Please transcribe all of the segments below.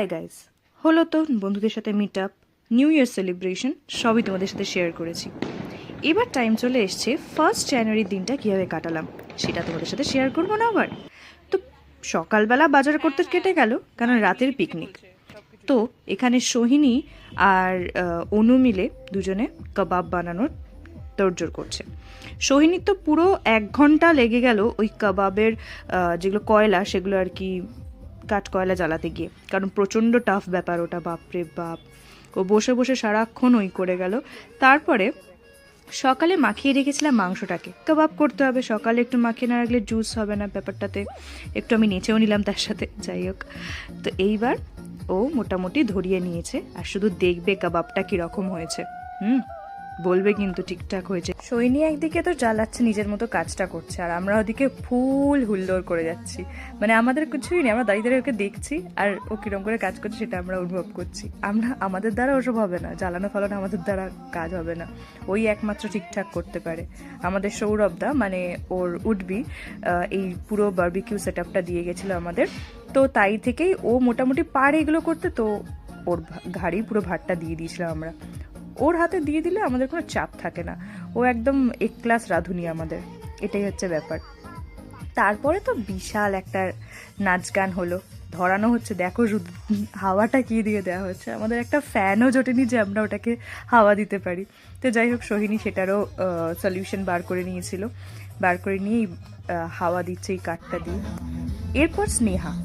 Hi guys হলো তো বন্ধুদের সাথে meet up new year celebration সবই তোমাদের সাথে শেয়ার করেছি। এবার টাইম চলে এসছে ফার্স্ট জানুয়ারির দিনটা কীভাবে কাটালাম, সেটা তোমাদের সাথে শেয়ার করব না আবার। তো সকালবেলা বাজার করতে কেটে গেল, কারণ রাতের পিকনিক তো এখানে সোহিনী আর অনু মিলে দুজনে কাবাব বানানোর তোড়জোড় করছে। সোহিনীর তো পুরো এক ঘণ্টা লেগে গেল ওই কাবাবের যেগুলো কয়লা, সেগুলো আর কি কাঠ কয়লা জ্বালাতে গিয়ে। কারণ প্রচণ্ড টাফ ব্যাপার ওটা, বাপরে বাপ। ও বসে বসে সারাক্ষণ ওই করে গেল। তারপরে সকালে মাখিয়ে রেখেছিলাম মাংসটাকে। কাবাব করতে হবে, সকালে একটু মাখিয়ে না রাখলে জুস হবে না ব্যাপারটাতে। একটু আমি নেচেও নিলাম তার সাথে, যাই হোক। তো এইবার ও মোটামুটি ধরিয়ে নিয়েছে, আর শুধু দেখবে কাবাবটা কীরকম হয়েছে। হুম? বলবে কিন্তু ঠিকঠাক হয়েছে। সৈনী একদিকে তো জ্বালাচ্ছে, নিজের মতো কাজটা করছে, আর আমরা ওদিকে ফুল হুল্লোড় করে যাচ্ছি। মানে আমাদের কিছুই নেই, আমরা দাঁড়িয়ে দাঁড়িয়ে ওকে দেখছি, আর ও কিরম করে কাজ করছে সেটা আমরা অনুভব করছি। আমরা, আমাদের দ্বারা ওসব হবে না, জ্বালানো ফালানো আমাদের দ্বারা কাজ হবে না। ওই একমাত্র ঠিকঠাক করতে পারে। আমাদের সৌরভদা মানে ওর উডবি এই পুরো বার্বিকিউ সেট আপটা দিয়ে গেছিল আমাদের। তো তাই থেকেই ও মোটামুটি পারে এগুলো করতে, তো ওর ঘাড়ি পুরো ভাতটা দিয়ে দিয়েছিলাম আমরা। ওর হাতে দিয়ে দিলে আমাদের কোনো চাপ থাকে না। ও একদম এক ক্লাস রাঁধুনি আমাদের। এটাই হচ্ছে ব্যাপার। তারপরে তো বিশাল একটা নাচ গান হলো। ধরানো হচ্ছে। দেখো হাওয়াটা কি দিয়ে দেওয়া হচ্ছে। আমাদের একটা ফ্যানও জোটেনি যে আমরা ওটাকে হাওয়া দিতে পারি। তো যাই হোক, সোহিনী সেটারও সলিউশন বার করে নিয়েছিল। বার করে নিয়েই হাওয়া দিচ্ছে এই কাঠটা দিয়ে। এরপর স্নেহা।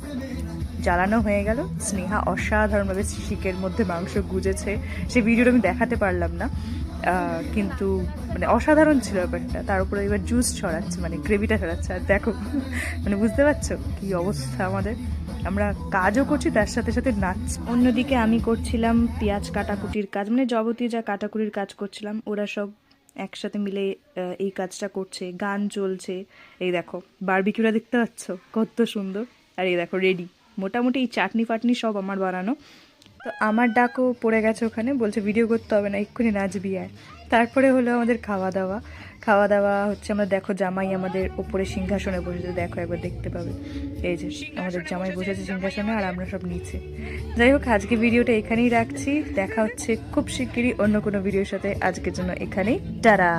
জ্বালানো হয়ে গেল। স্নেহা অসাধারণভাবে শিকের মধ্যে মাংস গুজেছে। সে ভিডিওটা আমি দেখাতে পারলাম না। কিন্তু মানে অসাধারণ ছিল ব্যাপারটা। তার উপরে এবার জুস ছড়াচ্ছে মানে গ্রেভিটা ছড়াচ্ছে। আর দেখো মানে বুঝতে পারছ কি অবস্থা আমাদের? আমরা কাজও করছি, তার সাথে সাথে নাচ অন্যদিকে আমি করছিলাম পেঁয়াজ কাটাকুটির কাজ। মানে যাবতীয় যা কাটাকুটির কাজ করছিলাম, ওরা সব একসাথে মিলে এই কাজটা করছে। গান চলছে। এই দেখো বারবিকিউরা দেখতে পাচ্ছ? কত সুন্দর। আর এই দেখো রেডি মোটামুটি এই চাটনি ফাটনি সব আমার বানানো। তো আমার ডাকও পড়ে গেছে ওখানে, বলছে, ভিডিও করতে হবে না, এক্ষুনি নাচবি আর। তারপরে হলো আমাদের খাওয়া দাওয়া খাওয়া দাওয়া হচ্ছে আমরা দেখো জামাই আমাদের ওপরে সিংহাসনে বসেছে, দেখো একবার দেখতে পাবে। এই যে আমাদের জামাই বসেছে সিংহাসনে আর আমরা সব নিচে। যাই হোক, আজকে ভিডিওটা এখানেই রাখছি। দেখা হচ্ছে খুব শিগগিরই অন্য কোনো ভিডিওর সাথে। আজকের জন্য এখানেই। টারা